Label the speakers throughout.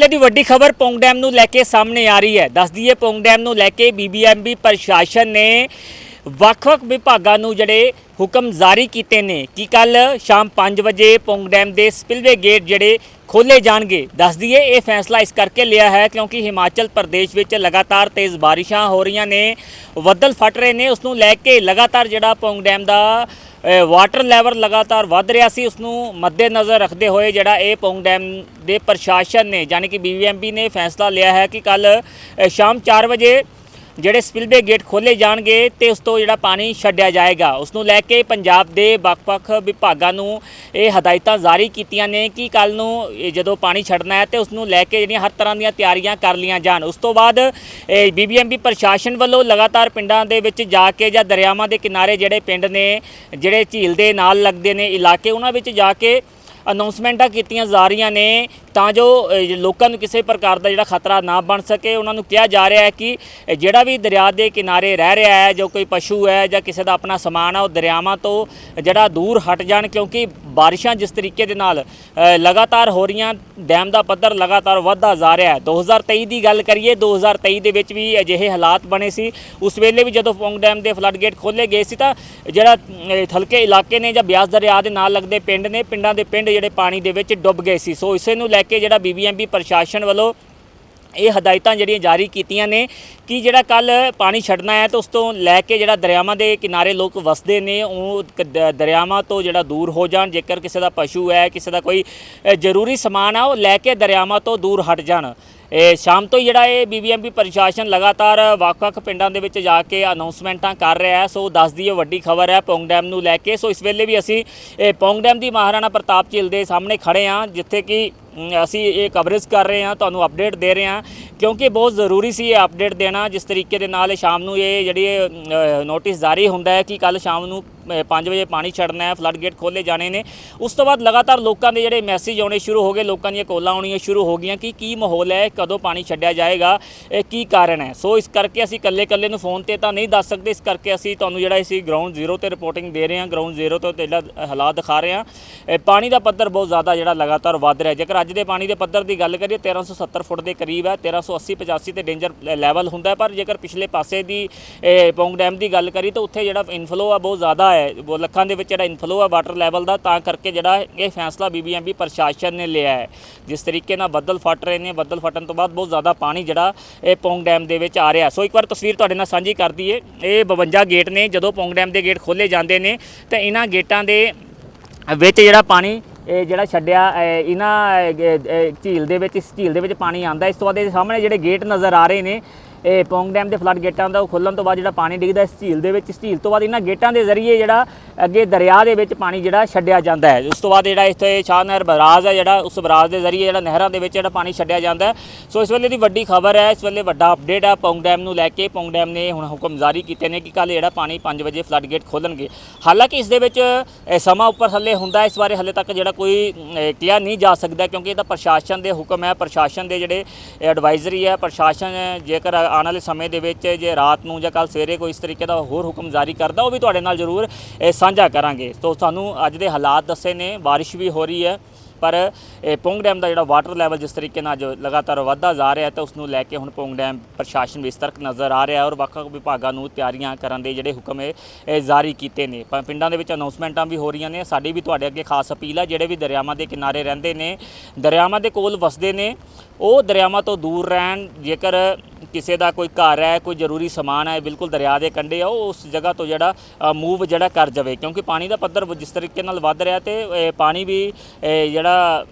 Speaker 1: ਵੇਲੇ ਦੀ ਵੱਡੀ ਖਬਰ ਪੌਂਗ ਡੈਮ ਨੂੰ ਲੈ ਕੇ ਸਾਹਮਣੇ ਆ ਰਹੀ ਹੈ। ਦੱਸ ਦਈਏ, ਪੌਂਗ ਡੈਮ ਨੂੰ ਲੈ ਕੇ ਬੀਬੀਐਮਬੀ ਪ੍ਰਸ਼ਾਸਨ ਨੇ ਵੱਖ-ਵੱਖ ਵਿਭਾਗਾਂ ਨੂੰ ਜਿਹੜੇ ਹੁਕਮ ਜਾਰੀ ਕੀਤੇ ਨੇ। ਕਿ ਕੱਲ ਸ਼ਾਮ 5 ਵਜੇ ਪੌਂਗ ਡੈਮ ਦੇ ਸਪਿਲਵੇ ਗੇਟ ਜਿਹੜੇ ਖੋਲੇ ਜਾਣਗੇ? ਦੱਸ ਦਈਏ, ਇਹ ਫੈਸਲਾ ਇਸ ਕਰਕੇ ਲਿਆ ਹੈ ਕਿਉਂਕਿ ਹਿਮਾਚਲ ਪ੍ਰਦੇਸ਼ ਵਿੱਚ ਲਗਾਤਾਰ ਤੇਜ਼ ਬਾਰਿਸ਼ਾਂ ਹੋ ਰਹੀਆਂ ਨੇ ਬੱਦਲ ਫਟ ਰਹੇ ਨੇ। ਉਸ ਨੂੰ ਲੈ ਕੇ ਲਗਾਤਾਰ ਜਿਹੜਾ ਪੌਂਗ ਡੈਮ ਦਾ ਵਾਟਰ ਲੈਵਲ ਲਗਾਤਾਰ ਵੱਧ ਰਿਹਾ ਸੀ। ਉਸ ਨੂੰ ਮੱਦੇਨਜ਼ਰ ਰੱਖਦੇ ਹੋਏ ਜਿਹੜਾ ਇਹ ਪੌਂਗ ਡੈਮ ਦੇ ਪ੍ਰਸ਼ਾਸਨ ਨੇ, ਯਾਨੀ ਕਿ ਬੀਬੀਐਮਬੀ ਨੇ ਫੈਸਲਾ ਲਿਆ ਹੈ ਕਿ ਕੱਲ ਸ਼ਾਮ 4 ਵਜੇ ਜਿਹੜੇ ਸਪਿਲਵੇ ਗੇਟ ਖੋਲੇ ਜਾਣਗੇ ਤੇ ਉਸ ਤੋਂ ਜਿਹੜਾ ਪਾਣੀ ਛੱਡਿਆ ਜਾਏਗਾ, ਉਸ ਨੂੰ ਲੈ ਕੇ ਪੰਜਾਬ ਦੇ ਵੱਖ-ਵੱਖ ਵਿਭਾਗਾਂ ਨੂੰ ਇਹ ਹਦਾਇਤਾਂ ਜਾਰੀ ਕੀਤੀਆਂ ਨੇ ਕਿ ਕੱਲ ਨੂੰ ਜਦੋਂ ਪਾਣੀ ਛੱਡਣਾ ਹੈ ਤੇ ਉਸ ਨੂੰ ਲੈ ਕੇ ਜਿਹੜੀਆਂ ਹਰ ਤਰ੍ਹਾਂ ਦੀਆਂ ਤਿਆਰੀਆਂ ਕਰ ਲੀਆਂ ਜਾਣ। ਉਸ ਤੋਂ ਬਾਅਦ ਬੀਬੀਐਮਬੀ ਪ੍ਰਸ਼ਾਸਨ ਵੱਲੋਂ ਲਗਾਤਾਰ ਪਿੰਡਾਂ ਦੇ ਵਿੱਚ ਜਾ ਕੇ ਜਾਂ ਦਰਿਆਵਾਂ ਦੇ ਕਿਨਾਰੇ ਜਿਹੜੇ ਪਿੰਡ ਨੇ, ਜਿਹੜੇ ਝੀਲ ਦੇ ਨਾਲ ਲੱਗਦੇ ਨੇ ਇਲਾਕੇ, ਉਹਨਾਂ ਵਿੱਚ ਜਾ ਕੇ ਅਨਾਉਂਸਮੈਂਟਾਂ ਕੀਤੀਆਂ ਜਾ ਰਹੀਆਂ ਨੇ ਤਾਂ ਜੋ ਲੋਕਾਂ ਨੂੰ ਕਿਸੇ ਪ੍ਰਕਾਰ ਦਾ ਜਿਹੜਾ ਖਤਰਾ ਨਾ ਬਣ ਸਕੇ। ਉਹਨਾਂ ਨੂੰ ਕਿਹਾ ਜਾ ਰਿਹਾ ਹੈ ਕਿ ਜਿਹੜਾ ਵੀ ਦਰਿਆ ਦੇ ਕਿਨਾਰੇ ਰਹਿ ਰਿਹਾ ਹੈ, ਜੋ ਕੋਈ ਪਸ਼ੂ ਹੈ ਜਾਂ ਕਿਸੇ ਦਾ ਆਪਣਾ ਸਮਾਨ ਹੈ, ਉਹ ਦਰਿਆਵਾਂ ਤੋਂ ਜਿਹੜਾ ਦੂਰ ਹਟ ਜਾਣ, ਕਿਉਂਕਿ ਬਾਰਿਸ਼ਾਂ ਜਿਸ ਤਰੀਕੇ ਦੇ ਨਾਲ ਲਗਾਤਾਰ ਹੋ ਰਹੀਆਂ ਡੈਮ ਦਾ ਪੱਧਰ ਲਗਾਤਾਰ ਵਧਦਾ ਜਾ ਰਿਹਾ ਹੈ। 2023 ਦੀ ਗੱਲ ਕਰੀਏ 2023 ਦੇ ਵਿੱਚ ਵੀ ਅਜਿਹੇ ਹਾਲਾਤ ਬਣੇ ਸੀ। ਉਸ ਵੇਲੇ ਵੀ ਜਦੋਂ ਪੌਂਗ ਡੈਮ ਦੇ ਫਲੱਡ ਗੇਟ ਖੋਲੇ ਗਏ ਸੀ ਤਾਂ ਜਿਹੜਾ ਅ, ਇਲਾਕੇ ਨੇ ਜਾਂ ਬਿਆਸ ਦਰਿਆ ਦੇ ਨਾਲ ਲੱਗਦੇ ਪਿੰਡ ਨੇ ਪਿੰਡਾਂ ਦੇ ਪਿੰਡ ਜਿਹੜੇ ਪਾਣੀ ਦੇ ਵਿੱਚ ਡੁੱਬ ਗਏ ਸੀ। ਸੋ ਇਸੇ ਨੂੰ ਲੈ ਕੇ ਜਿਹੜਾ ਬੀਬੀਐਮਬੀ ਪ੍ਰਸ਼ਾਸਨ ਵੱਲੋਂ ਇਹ ਹਦਾਇਤਾਂ ਜਿਹੜੀਆਂ ਜਾਰੀ ਕੀਤੀਆਂ ਨੇ ਕਿ ਜਿਹੜਾ ਕੱਲ ਪਾਣੀ ਛੱਡਣਾ ਹੈ ਤਾਂ ਉਸ ਤੋਂ ਲੈ ਕੇ ਜਿਹੜਾ ਦਰਿਆਵਾਂ ਦੇ ਕਿਨਾਰੇ ਲੋਕ ਵਸਦੇ ਨੇ, ਉਹ ਦਰਿਆਵਾਂ ਤੋਂ ਜਿਹੜਾ ਦੂਰ ਹੋ ਜਾਣ, ਜੇਕਰ ਕਿਸੇ ਦਾ ਪਸ਼ੂ ਹੈ, ਕਿਸੇ ਦਾ ਕੋਈ ਜ਼ਰੂਰੀ ਸਮਾਨ ਆ, ਉਹ ਲੈ ਕੇ ਦਰਿਆਵਾਂ ਤੋਂ ਦੂਰ ਹਟ ਜਾਣ। ਇਹ ਸ਼ਾਮ ਤੋਂ ਹੀ ਜਿਹੜਾ ਇਹ ਬੀਬੀਐਮਪੀ ਪ੍ਰਸ਼ਾਸਨ ਲਗਾਤਾਰ ਵੱਖ-ਵੱਖ ਪਿੰਡਾਂ ਦੇ ਵਿੱਚ ਜਾ ਕੇ ਅਨਾਉਂਸਮੈਂਟਾਂ ਕਰ ਰਿਹਾ ਹੈ, ਸੋ ਦੱਸ ਦਈਏ ਵੱਡੀ ਖਬਰ ਹੈ ਪੌਂਗ ਡੈਮ ਨੂੰ ਲੈ ਕੇ। ਸੋ ਇਸ ਵੇਲੇ ਵੀ ਅਸੀਂ, ਇਹ ਪੌਂਗ ਡੈਮ ਦੀ ਮਹਾਰਾਣਾ ਪ੍ਰਤਾਪ ਝੀਲ ਦੇ ਸਾਹਮਣੇ ਖੜੇ ਹਾਂ, ਜਿੱਥੇ ਕਿ ਅਸੀਂ ਇਹ ਕਵਰੇਜ ਕਰ ਰਹੇ ਹਾਂ, ਤੁਹਾਨੂੰ ਅਪਡੇਟ ਦੇ ਰਹੇ ਹਾਂ, ਕਿਉਂਕਿ ਬਹੁਤ ਜ਼ਰੂਰੀ ਸੀ ਇਹ ਅਪਡੇਟ ਦੇਣਾ, ਜਿਸ ਤਰੀਕੇ ਦੇ ਨਾਲ ਸ਼ਾਮ ਨੂੰ ਇਹ ਜਿਹੜੀ ਨੋਟਿਸ ਜਾਰੀ ਹੁੰਦਾ ਹੈ ਕਿ ਕੱਲ ਸ਼ਾਮ ਨੂੰ 5 ਵਜੇ ਪਾਣੀ ਛੱਡਣਾ ਹੈ ਫਲੱਡ ਗੇਟ ਖੋਲੇ ਜਾਣੇ ਨੇ। ਉਸ ਤੋਂ ਬਾਅਦ ਲਗਾਤਾਰ ਲੋਕਾਂ ਦੇ ਜਿਹੜੇ ਮੈਸੇਜ ਆਉਣੇ ਸ਼ੁਰੂ ਹੋ ਗਏ, ਲੋਕਾਂ ਦੀਆਂ ਕੋਲਾਂ ਆਉਣੀਆਂ ਸ਼ੁਰੂ ਹੋ ਗਈਆਂ ਕਿ ਕੀ ਮਾਹੌਲ ਹੈ, ਕਦੋਂ ਪਾਣੀ ਛੱਡਿਆ ਜਾਏਗਾ, ਇਹ ਕੀ ਕਾਰਨ ਹੈ। ਸੋ ਇਸ ਕਰਕੇ ਅਸੀਂ ਕੱਲੇ ਕੱਲੇ ਨੂੰ ਫੋਨ ਤੇ ਤਾਂ ਨਹੀਂ ਦੱਸ ਸਕਦੇ, ਇਸ ਕਰਕੇ ਅਸੀਂ ਤੁਹਾਨੂੰ ਜਿਹੜਾ ਅਸੀਂ ਗਰਾਊਂਡ ਜ਼ੀਰੋ ਤੇ ਰਿਪੋਰਟਿੰਗ ਦੇ ਰਹੇ ਹਾਂ ਗਰਾਊਂਡ ਜ਼ੀਰੋ ਤੋਂ ਜਿਹੜਾ ਹਾਲਾਤ ਦਿਖਾ ਰਹੇ ਹਾਂ। ਪਾਣੀ ਦਾ ਪੱਧਰ ਬਹੁਤ ਜ਼ਿਆਦਾ ਜਿਹੜਾ ਲਗਾਤਾਰ ਵੱਧ ਰਿਹਾ ਜੇਕਰ ਅੱਜ ਦੇ ਪਾਣੀ ਦੇ ਪੱਧਰ ਦੀ ਗੱਲ ਕਰੀਏ 1370 ਫੁੱਟ ਦੇ ਕਰੀਬ ਹੈ 1380 85 ਤੇ ਡੇਂਜਰ ਲੈਵਲ ਹੁੰਦਾ ਪਰ ਜੇਕਰ ਪਿਛਲੇ ਪਾਸੇ ਦੀ ਇਹ, ਪੌਂਗ ਡੈਮ ਦੀ ਗੱਲ ਕਰੀ ਤਾਂ ਉੱਥੇ ਜਿਹੜਾ ਇਨਫਲੋ ਆ ਬਹੁਤ ਜ਼ਿਆਦਾ ਹੈ। ਉਹ ਲੱਖਾਂ ਦੇ ਵਿੱਚ ਜਿਹੜਾ ਇਨਫਲੋ ਆ ਵਾਟਰ ਲੈਵਲ ਦਾ ਤਾਂ ਕਰਕੇ ਜਿਹੜਾ ਇਹ ਫੈਸਲਾ ਬੀਬੀਐਮਬੀ ਪ੍ਰਸ਼ਾਸਨ ਨੇ ਲਿਆ ਹੈ। ਜਿਸ ਤਰੀਕੇ ਨਾਲ ਬੱਦਲ ਫਟ ਰਹੇ ਨੇ ਬੱਦਲ ਫਟਣ ਤੋਂ ਬਾਅਦ ਬਹੁਤ ਜ਼ਿਆਦਾ ਪਾਣੀ ਜਿਹੜਾ ਇਹ ਪੌਂਗ ਡੈਮ ਦੇ ਵਿੱਚ ਆ ਰਿਹਾ ਸੋ ਇੱਕ ਵਾਰ ਤਸਵੀਰ ਤੁਹਾਡੇ ਨਾਲ ਸਾਂਝੀ ਕਰ ਦਈਏ। ਇਹ 52 ਗੇਟ ਨੇ ਜਦੋਂ ਪੌਂਗ ਡੈਮ ਦੇ ਗੇਟ ਖੋਲੇ ਜਾਂਦੇ ਨੇ ਤਾਂ ਇਹਨਾਂ ਗੇਟਾਂ ਦੇ ਵਿੱਚ ਜਿਹੜਾ ਪਾਣੀ ਇਹ ਜਿਹੜਾ ਛੱਡਿਆ ਇਹਨਾਂ ਝੀਲ ਦੇ ਵਿੱਚ, ਇਸ ਝੀਲ ਦੇ ਵਿੱਚ ਪਾਣੀ ਆਂਦਾ ਇਸ ਤੋਂ ਬਾਅਦ ਇਹ ਸਾਹਮਣੇ ਜਿਹੜੇ ਗੇਟ ਨਜ਼ਰ ਆ ਰਹੇ ਨੇ ਇਹ ਪੌਂਗ ਡੈਮ ਦੇ ਫਲੱਡ ਗੇਟਾਂ ਦਾ ਉਹ ਖੁੱਲਣ ਤੋਂ ਬਾਅਦ ਜਿਹੜਾ ਪਾਣੀ ਡਿੱਗਦਾ ਇਸ ਝੀਲ ਦੇ ਵਿੱਚ, ਇਸ ਝੀਲ ਤੋਂ ਬਾਅਦ ਇਹਨਾਂ ਗੇਟਾਂ ਦੇ ਜ਼ਰੀਏ ਜਿਹੜਾ ਅੱਗੇ ਦਰਿਆ ਦੇ ਵਿੱਚ ਪਾਣੀ ਜਿਹੜਾ ਛੱਡਿਆ ਜਾਂਦਾ ਹੈ। ਉਸ ਤੋਂ ਬਾਅਦ ਜਿਹੜਾ ਇੱਥੇ ਸ਼ਾਹ ਨਹਿਰ ਬਰਾਜ ਹੈ ਜਿਹੜਾ, ਉਸ ਬਰਾਜ ਦੇ ਜ਼ਰੀਏ ਜਿਹੜਾ ਨਹਿਰਾਂ ਦੇ ਵਿੱਚ ਜਿਹੜਾ ਪਾਣੀ ਛੱਡਿਆ ਜਾਂਦਾ ਸੋ ਇਸ ਵੇਲੇ ਦੀ ਵੱਡੀ ਖਬਰ ਹੈ, ਇਸ ਵੇਲੇ ਵੱਡਾ ਅਪਡੇਟ ਹੈ ਪੌਂਗ ਡੈਮ ਨੂੰ ਲੈ ਕੇ। ਪੌਂਗ ਡੈਮ ਨੇ ਹੁਣ ਹੁਕਮ ਜਾਰੀ ਕੀਤੇ ਨੇ ਕਿ ਕੱਲ ਜਿਹੜਾ ਪਾਣੀ 5 ਵਜੇ ਫਲੱਡ ਗੇਟ ਖੋਲਣਗੇ। ਹਾਲਾਂਕਿ ਇਸ ਦੇ ਵਿੱਚ ਸਮਾਂ ਉੱਪਰ ਥੱਲੇ ਹੁੰਦਾ, ਇਸ ਬਾਰੇ ਹਲੇ ਤੱਕ ਜਿਹੜਾ ਕੋਈ ਕਿਹਾ ਨਹੀਂ ਜਾ ਸਕਦਾ ਕਿਉਂਕਿ ਇਹ ਤਾਂ ਪ੍ਰਸ਼ਾਸਨ ਦੇ ਹੁਕਮ ਹੈ। ਪ੍ਰਸ਼ਾਸਨ ਦੇ ਜਿਹੜੇ ਐਡਵਾਈਜ਼ਰੀ ਹੈ, ਪ੍ਰਸ਼ਾਸਨ ਜੇਕਰ ਆਉਣ ਵਾਲੇ ਸਮੇਂ ਦੇ ਵਿੱਚ ਜੇ ਰਾਤ ਨੂੰ ਜਾਂ ਕੱਲ ਸਵੇਰੇ ਕੋਈ ਇਸ ਤਰੀਕੇ ਦਾ ਹੋਰ ਹੁਕਮ ਜਾਰੀ ਕਰਦਾ, ਉਹ ਵੀ ਤੁਹਾਡੇ ਨਾਲ ਜ਼ਰੂਰ ਸਾਂਝਾ ਕਰਾਂਗੇ। ਤੋਂ ਸਾਨੂੰ ਅੱਜ ਦੇ ਹਾਲਾਤ ਦੱਸੇ ਨੇ, ਬਾਰਿਸ਼ ਵੀ ਹੋ ਰਹੀ ਹੈ, ਪਰ ਪੌਂਗ ਡੈਮ ਦਾ ਜਿਹੜਾ ਵਾਟਰ ਲੈਵਲ ਜਿਸ ਤਰੀਕੇ ਨਾਲ ਜੋ ਲਗਾਤਾਰ ਵਧਦਾ ਜਾ ਰਿਹਾ ਤਾਂ ਉਸ ਨੂੰ ਲੈ ਕੇ ਹੁਣ ਪੌਂਗ ਡੈਮ ਪ੍ਰਸ਼ਾਸਨ ਵੀ ਸਤਰਕ ਨਜ਼ਰ ਆ ਰਿਹਾ ਔਰ ਵੱਖ-ਵੱਖ ਵਿਭਾਗਾਂ ਨੂੰ ਤਿਆਰੀਆਂ ਕਰਨ ਦੇ ਜਿਹੜੇ ਹੁਕਮ ਇਹ ਜਾਰੀ ਕੀਤੇ ਨੇ। ਪ- ਪਿੰਡਾਂ ਦੇ ਵਿੱਚ ਅਨਾਉਂਸਮੈਂਟਾਂ ਵੀ ਹੋ ਰਹੀਆਂ ਨੇ। ਸਾਡੀ ਵੀ ਤੁਹਾਡੇ ਅੱਗੇ ਖਾਸ ਅਪੀਲ ਹੈ, ਜਿਹੜੇ ਵੀ ਦਰਿਆਵਾਂ ਦੇ ਕਿਨਾਰੇ ਰਹਿੰਦੇ ਨੇ, ਦਰਿਆਵਾਂ ਦੇ ਕੋਲ ਵਸਦੇ ਨੇ, ਉਹ ਦਰਿਆਵਾਂ ਤੋਂ ਦੂਰ ਰਹਿਣ, ਜੇਕਰ ਕਿਸੇ ਦਾ ਕੋਈ ਘਰ ਹੈ, ਕੋਈ ਜ਼ਰੂਰੀ ਸਮਾਨ ਹੈ, ਬਿਲਕੁਲ ਦਰਿਆ ਦੇ ਕੰਢੇ ਆ, ਉਹ ਉਸ ਜਗ੍ਹਾ ਤੋਂ ਜਿਹੜਾ ਮੂਵ ਜਿਹੜਾ ਕਰ ਜਾਵੇ। ਕਿਉਂਕਿ ਪਾਣੀ ਦਾ ਪੱਧਰ ਜਿਸ ਤਰੀਕੇ ਨਾਲ ਵੱਧ ਰਿਹਾ ਤੇ ਪਾਣੀ ਵੀ ਜਿਹੜਾ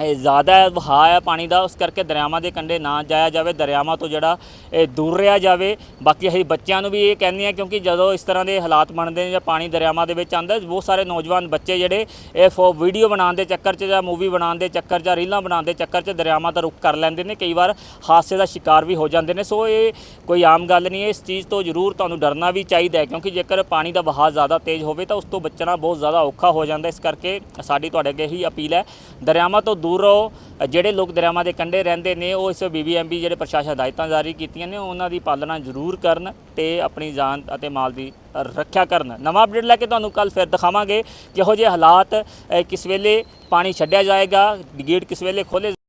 Speaker 1: ਜ਼ਿਆਦਾ ਵਹਾਅ ਹੈ ਪਾਣੀ ਦਾ, ਉਸ ਕਰਕੇ ਦਰਿਆਵਾਂ ਦੇ ਕੰਢੇ ਨਾ ਜਾਇਆ ਜਾਵੇ, ਦਰਿਆਵਾਂ ਤੋਂ ਜਿਹੜਾ ਇਹ ਦੂਰ ਰਿਹਾ ਜਾਵੇ। ਬਾਕੀ ਅਸੀਂ ਬੱਚਿਆਂ ਨੂੰ ਵੀ ਇਹ ਕਹਿੰਦੇ ਆ ਕਿਉਂਕਿ ਜਦੋਂ ਇਸ ਤਰ੍ਹਾਂ ਦੇ ਹਾਲਾਤ ਬਣਦੇ ਨੇ ਜਾਂ ਪਾਣੀ ਦਰਿਆਵਾਂ ਦੇ ਵਿੱਚ ਆਉਂਦਾ, ਬਹੁਤ ਸਾਰੇ ਨੌਜਵਾਨ ਬੱਚੇ ਜਿਹੜੇ ਇਹ ਫੋ ਵੀਡੀਓ ਬਣਾਉਣ ਦੇ ਚੱਕਰ 'ਚ ਜਾਂ ਮੂਵੀ ਬਣਾਉਣ ਦੇ ਚੱਕਰ 'ਚ ਜਾਂ ਰੀਲਾਂ ਬਣਾਉਣ ਦੇ ਚੱਕਰ 'ਚ ਦਰਿਆਵਾਂ ਦਾ ਰੁਖ ਕਰ ਲੈਂਦੇ ਨੇ। ਕਈ ਵਾਰ ਹਾਦਸੇ ਦਾ ਸ਼ਿਕਾਰ ਵੀ ਹੋ ਜਾਂਦੇ ਨੇ। ਸੋ ਇਹ ਕੋਈ ਆਮ ਗੱਲ ਨਹੀਂ ਹੈ, ਇਸ ਚੀਜ਼ ਤੋਂ ਜ਼ਰੂਰ ਤੁਹਾਨੂੰ ਡਰਨਾ ਵੀ ਚਾਹੀਦਾ ਹੈ ਕਿਉਂਕਿ ਜੇਕਰ ਪਾਣੀ ਦਾ ਵਹਾਅ ਜ਼ਿਆਦਾ ਤੇਜ਼ ਹੋਵੇ ਤਾਂ ਉਸ ਤੋਂ ਬਚਣਾ ਬਹੁਤ ਜ਼ਿਆਦਾ ਔਖਾ ਹੋ ਜਾਂਦਾ। ਇਸ ਕਰਕੇ ਸਾਡੀ ਤੁਹਾਡੇ ਅੱਗੇ ਹੀ ਅਪੀਲ ਹੈ, ਦਰਿਆਵਾਂ ਤੋਂ ਦੂਰ ਰਹੋ। ਜਿਹੜੇ ਲੋਕ ਦਰਿਆਵਾਂ ਦੇ ਕੰਢੇ ਰਹਿੰਦੇ ਨੇ, ਉਹ ਇਸ ਬੀਬੀਐਮਬੀ ਜਿਹੜੇ ਪ੍ਰਸ਼ਾਸਨ ਹਦਾਇਤਾਂ ਜਾਰੀ ਕੀਤੀਆਂ ਨੇ, ਉਹਨਾਂ ਦੀ ਪਾਲਣਾ ਜ਼ਰੂਰ ਕਰਨ ਤੇ ਆਪਣੀ ਜਾਨ ਅਤੇ ਮਾਲ ਦੀ ਰੱਖਿਆ ਕਰਨ। ਨਵਾਂ ਅਪਡੇਟ ਲੈ ਕੇ ਤੁਹਾਨੂੰ ਕੱਲ ਫਿਰ ਦਿਖਾਵਾਂਗੇ। ਕਿਹੋ ਜਿਹੇ ਹਾਲਾਤ ਕਿਸ ਵੇਲੇ ਪਾਣੀ ਛੱਡਿਆ ਜਾਏਗਾ, ਗੇਟ ਕਿਸ ਵੇਲੇ ਖੋਲੇ